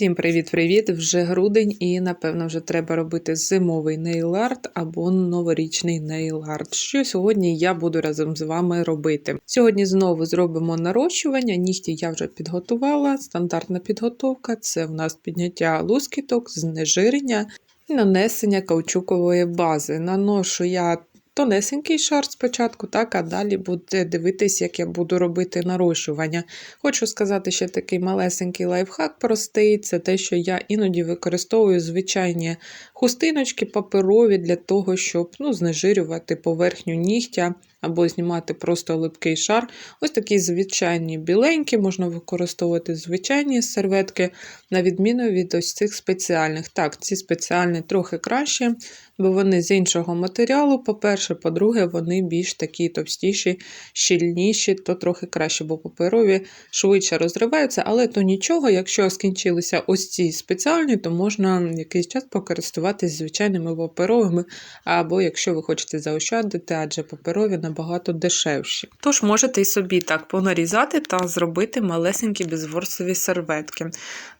Всім привіт-привіт! Вже грудень і, напевно, вже треба робити зимовий нейл-арт або новорічний нейл-арт. Що сьогодні я буду разом з вами робити? Сьогодні знову зробимо нарощування. Нігті я вже підготувала. Стандартна підготовка це в нас підняття лускіток, знежирення і нанесення каучукової бази. Наношу я тонесенький шар спочатку, так, а далі буде дивитись, як я буду робити нарощування. Хочу сказати, ще такий малесенький лайфхак простий. Це те, що я іноді використовую звичайні хустиночки паперові для того, щоб ну, знежирювати поверхню нігтя або знімати просто липкий шар. Ось такі звичайні біленькі, можна використовувати звичайні серветки, на відміну від ось цих спеціальних. Так, ці спеціальні трохи краще, бо вони з іншого матеріалу. По-перше, по-друге, вони більш такі товстіші, щільніші, то трохи краще, бо паперові швидше розриваються, але то нічого, якщо скінчилися ось ці спеціальні, то можна якийсь час покористуватись звичайними паперовими, або якщо ви хочете заощадити, адже паперові набагато дешевші. Тож можете і собі так понарізати та зробити малесенькі безворсові серветки.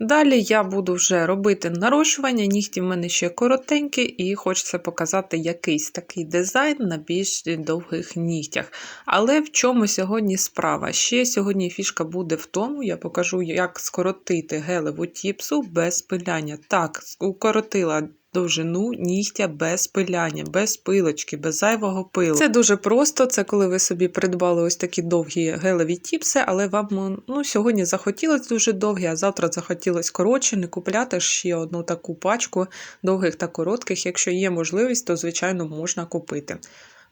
Далі я буду вже робити нарощування, нігті в мене ще коротенькі, і хочеться показати якийсь такий дизайн на більш довгих нігтях. Але в чому сьогодні справа? Ще сьогодні фішка буде в тому, я покажу, як скоротити гелеву тіпсу без пиляння. Так, укоротила довжину нігтя без пиляння, без пилочки, без зайвого пилу. Це дуже просто. Це коли ви собі придбали ось такі довгі гелеві тіпси, але вам ну, сьогодні захотілось дуже довгі, а завтра захотілось коротше, не купляти ще одну таку пачку довгих та коротких. Якщо є можливість, то звичайно можна купити.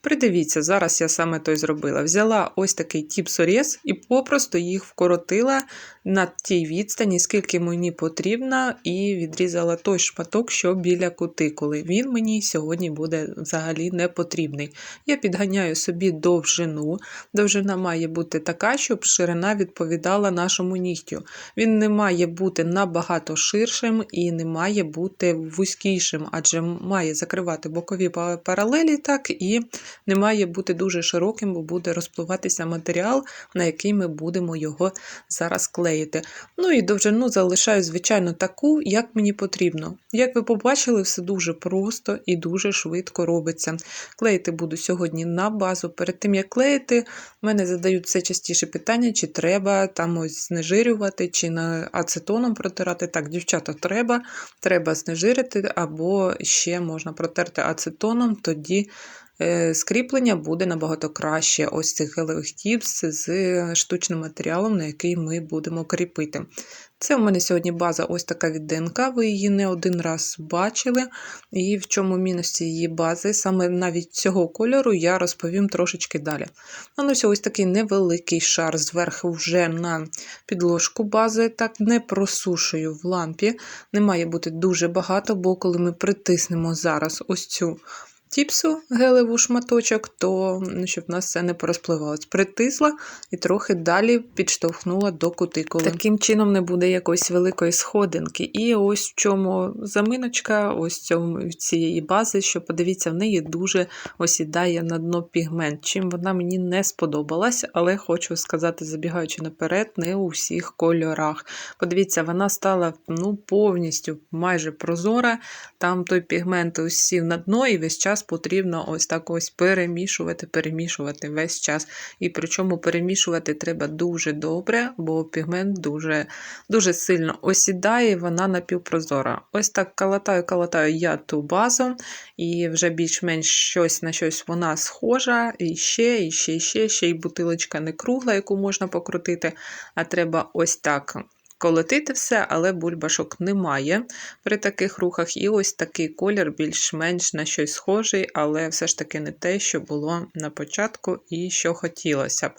Придивіться, зараз я саме той зробила. Взяла ось такий тіпсоріз і попросту їх вкоротила на тій відстані, скільки мені потрібно, і відрізала той шматок, що біля кутикули. Він мені сьогодні буде взагалі не потрібний. Я підганяю собі довжину. Довжина має бути така, щоб ширина відповідала нашому нігтю. Він не має бути набагато ширшим і не має бути вузькішим, адже має закривати бокові паралелі, так і не має бути дуже широким, бо буде розпливатися матеріал, на який ми будемо його зараз клеїти. Ну і довжину залишаю, звичайно, таку, як мені потрібно. Як ви побачили, все дуже просто і дуже швидко робиться. Клеїти буду сьогодні на базу. Перед тим, як клеїти, в мене задають все частіше питання, чи треба там ось знежирювати, чи на ацетоном протирати. Так, дівчата, треба, треба знежирити, або ще можна протерти ацетоном, тоді. Е, скріплення буде набагато краще ось цих гелевих тіпс з штучним матеріалом, на який ми будемо кріпити. Це у мене сьогодні база ось така від ДНК, ви її не один раз бачили. І в чому мінус цієї бази, саме навіть цього кольору, я розповім трошечки далі. Наносю ось такий невеликий шар зверху вже на підложку бази, так не просушую в лампі. Не має бути дуже багато, бо коли ми притиснемо зараз ось цю тіпсу гелеву шматочок, то щоб в нас це не порозпливалось. Притисла і трохи далі підштовхнула до кутикули. Таким чином не буде якоїсь великої сходинки. І ось в чому заминочка ось цьому, цієї бази, що подивіться, в неї дуже осідає на дно пігмент. Чим вона мені не сподобалась, але хочу сказати, забігаючи наперед, не у всіх кольорах. Подивіться, вона стала ну, повністю майже прозора. Там той пігмент усів на дно і весь час час потрібно ось так ось перемішувати, перемішувати весь час. І причому перемішувати треба дуже добре, бо пігмент дуже дуже сильно осідає, вона напівпрозора. Ось так калатаю, калатаю я ту базу, і вже більш-менш щось на щось вона схожа. І ще, і ще, і ще, ще й бутилочка не кругла, яку можна покрутити, а треба ось так колотити все, але бульбашок немає при таких рухах. І ось такий колір більш-менш на щось схожий, але все ж таки не те, що було на початку і що хотілося б.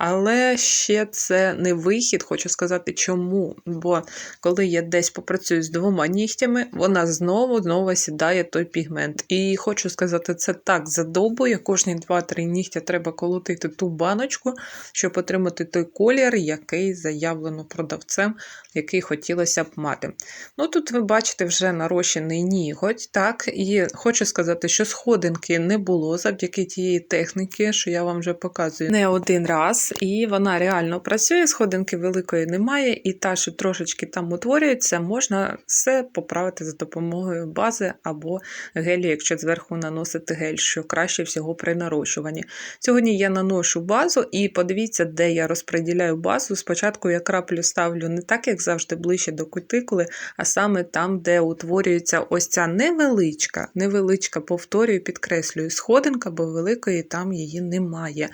Але ще це не вихід, хочу сказати, чому. Бо коли я десь попрацюю з двома нігтями, вона знову знову сідає той пігмент. І хочу сказати, це так задовбує. Кожні 2-3 нігтя треба колотити ту баночку, щоб отримати той колір, який заявлено продавцем який хотілося б мати. Ну Тут ви бачите вже нарощений ніготь, так, і хочу сказати, що сходинки не було завдяки тієї техніки, що я вам вже показую не один раз, і вона реально працює, сходинки великої немає, і та, що трошечки там утворюється, можна все поправити за допомогою бази або гелі, якщо зверху наносити гель, що краще всього при нарощуванні. Сьогодні я наношу базу, і подивіться, де я розподіляю базу. Спочатку я краплю ставлю не так, як завжди, ближче до кутикули, а саме там, де утворюється ось ця невеличка, невеличка, повторюю, підкреслюю, сходинка, бо великої там її немає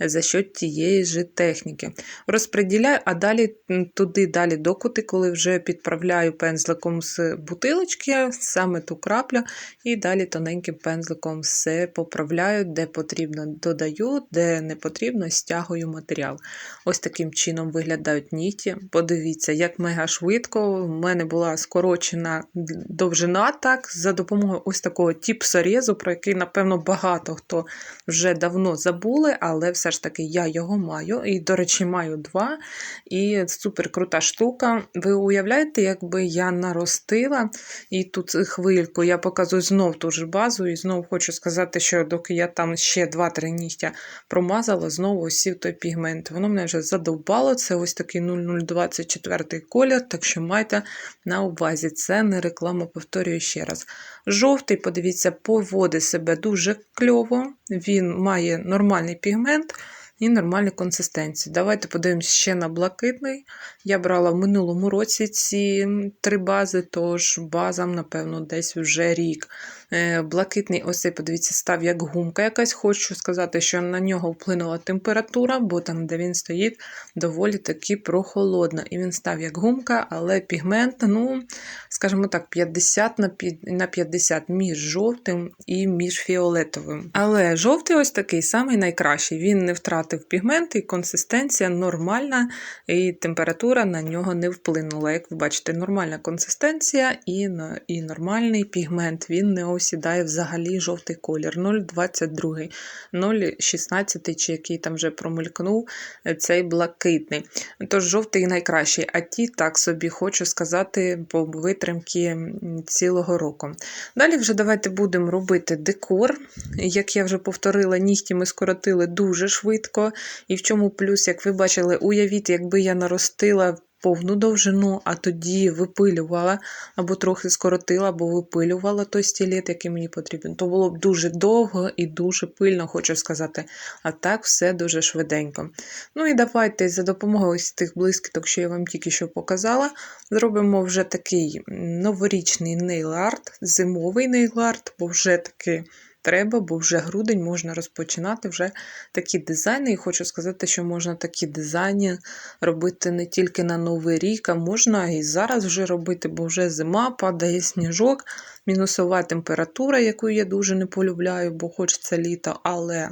за що тієї ж техніки. Розподіляю, а далі туди, далі до кутикули вже підправляю пензликом з бутилочки, саме ту краплю, і далі тоненьким пензликом все поправляю, де потрібно додаю, де не потрібно, стягую матеріал. Ось таким чином виглядають нігті. Подивіться, як мега швидко. У мене була скорочена довжина, так, за допомогою ось такого тіпсорезу, про який, напевно, багато хто вже давно забули, але все ж таки я його маю. І, до речі, маю два. І супер крута штука. Ви уявляєте, якби я наростила і тут хвильку я показую знов ту ж базу, і знову хочу сказати, що доки я там ще 2-3 нігтя промазала, знову сів той пігмент. Воно мене вже задовбало. Це ось такий 0024 колір, так що майте на увазі. Це не реклама, повторюю ще раз. Жовтий, подивіться, поводить себе дуже кльово, він має нормальний пігмент і нормальні консистенції. Давайте подивимося ще на блакитний. Я брала в минулому році ці три бази, тож базам, напевно, десь вже рік. Е, блакитний, ось цей, подивіться, став як гумка якась. Хочу сказати, що на нього вплинула температура, бо там, де він стоїть, доволі таки прохолодно. І він став як гумка, але пігмент, ну, скажімо так, 50 на 50 між жовтим і між фіолетовим. Але жовтий ось такий самий найкращий. Він не втратив пігмент, і консистенція нормальна, і температура на нього не вплинула. Як ви бачите, нормальна консистенція і і нормальний пігмент. Він не осідає взагалі жовтий колір. 0,22, 0,16 чи який там вже промелькнув е, цей блакитний. Тож жовтий найкращий, а ті, так собі хочу сказати, по витримки цілого року. Далі вже давайте будемо робити декор. Як я вже повторила, нігті ми скоротили дуже швидко. І в чому плюс, як ви бачили, уявіть, якби я наростила повну довжину, а тоді випилювала, або трохи скоротила, або випилювала той стілет, який мені потрібен. То було б дуже довго і дуже пильно, хочу сказати. А так все дуже швиденько. Ну і давайте за допомогою ось тих блискіток, що я вам тільки що показала, зробимо вже такий новорічний нейл-арт, зимовий нейл-арт, бо вже такий треба, бо вже грудень можна розпочинати вже такі дизайни. І хочу сказати, що можна такі дизайни робити не тільки на Новий рік, а можна і зараз вже робити, бо вже зима, падає сніжок, мінусова температура, яку я дуже не полюбляю, бо хочеться літо, але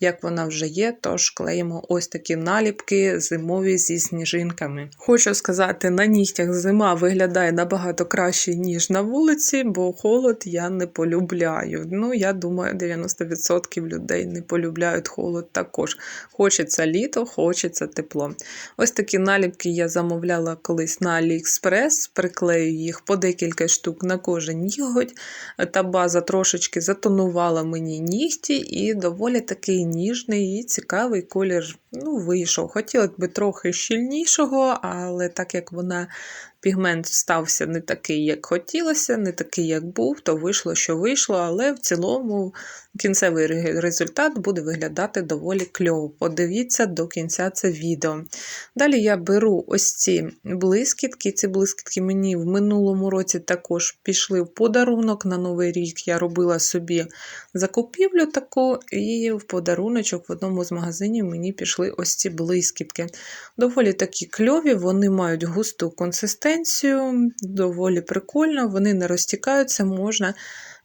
як вона вже є, тож клеїмо ось такі наліпки зимові зі сніжинками. Хочу сказати, на нігтях зима виглядає набагато краще, ніж на вулиці, бо холод я не полюбляю. Ну, я думаю, 90% людей не полюбляють холод також. Хочеться літо, хочеться тепло. Ось такі наліпки я замовляла колись на AliExpress, приклею їх по декілька штук на кожен ніготь. Та база трошечки затонувала мені нігті і доволі такий ніжний і цікавий колір ну, вийшов. Хотілося б трохи щільнішого, але так як вона пігмент стався не такий, як хотілося, не такий, як був, то вийшло, що вийшло, але в цілому кінцевий результат буде виглядати доволі кльово. Подивіться до кінця це відео. Далі я беру ось ці блискітки. Ці блискітки мені в минулому році також пішли в подарунок. На Новий рік я робила собі закупівлю таку, і в подаруночок в одному з магазинів мені пішли ось ці блискітки. Доволі такі кльові, вони мають густу консистенцію доволі прикольно, вони не розтікаються, можна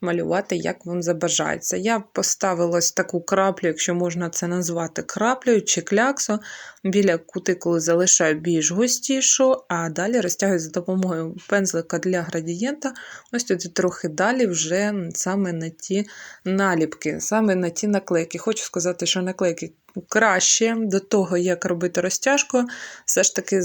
малювати, як вам забажається. Я поставила ось таку краплю, якщо можна це назвати краплею чи кляксу. Біля кутикули залишаю більш густішу, а далі розтягую за допомогою пензлика для градієнта. Ось тут трохи далі вже саме на ті наліпки, саме на ті наклейки. Хочу сказати, що наклейки краще до того, як робити розтяжку, все ж таки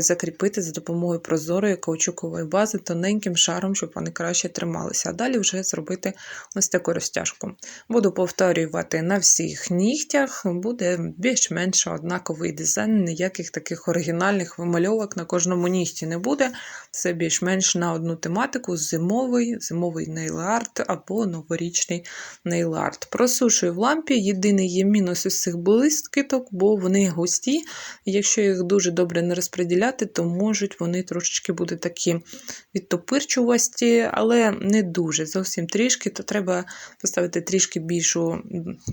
закріпити за допомогою прозорої каучукової бази тоненьким шаром, щоб вони краще трималися. А далі вже зробити ось таку розтяжку. Буду повторювати на всіх нігтях, буде більш-менш однаковий дизайн, ніяких таких оригінальних вимальовок на кожному нігті не буде. Це більш-менш на одну тематику: зимовий, зимовий нейл-арт або новорічний нейл-арт. Просушую в лампі. Єдиний є мінус цих блискіток, бо вони густі. І якщо їх дуже добре не розподіляти, то можуть вони трошечки бути такі відтопирчувасті, але не дуже. Зовсім трішки, то треба поставити трішки більшу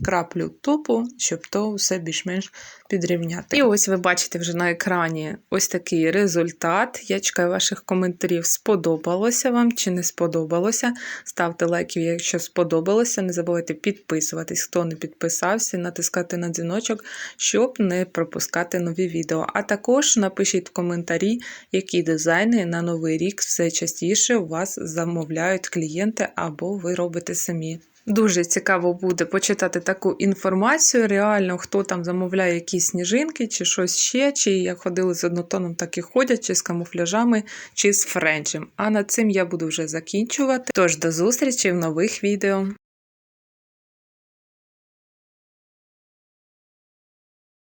краплю топу, щоб то все більш-менш підрівняти. І ось ви бачите вже на екрані ось такий результат. Я чекаю ваших коментарів, сподобалося вам чи не сподобалося. Ставте лайки, якщо сподобалося. Не забувайте підписуватись, хто не підписався, натискати на дзвіночок, щоб не пропускати нові відео. А також напишіть в коментарі, які дизайни на новий рік все частіше у вас замовляють клієнти або ви робите самі. Дуже цікаво буде почитати таку інформацію. Реально, хто там замовляє якісь сніжинки, чи щось ще, чи як ходили з однотоном, так і ходять, чи з камуфляжами, чи з френчем. А над цим я буду вже закінчувати. Тож до зустрічі в нових відео.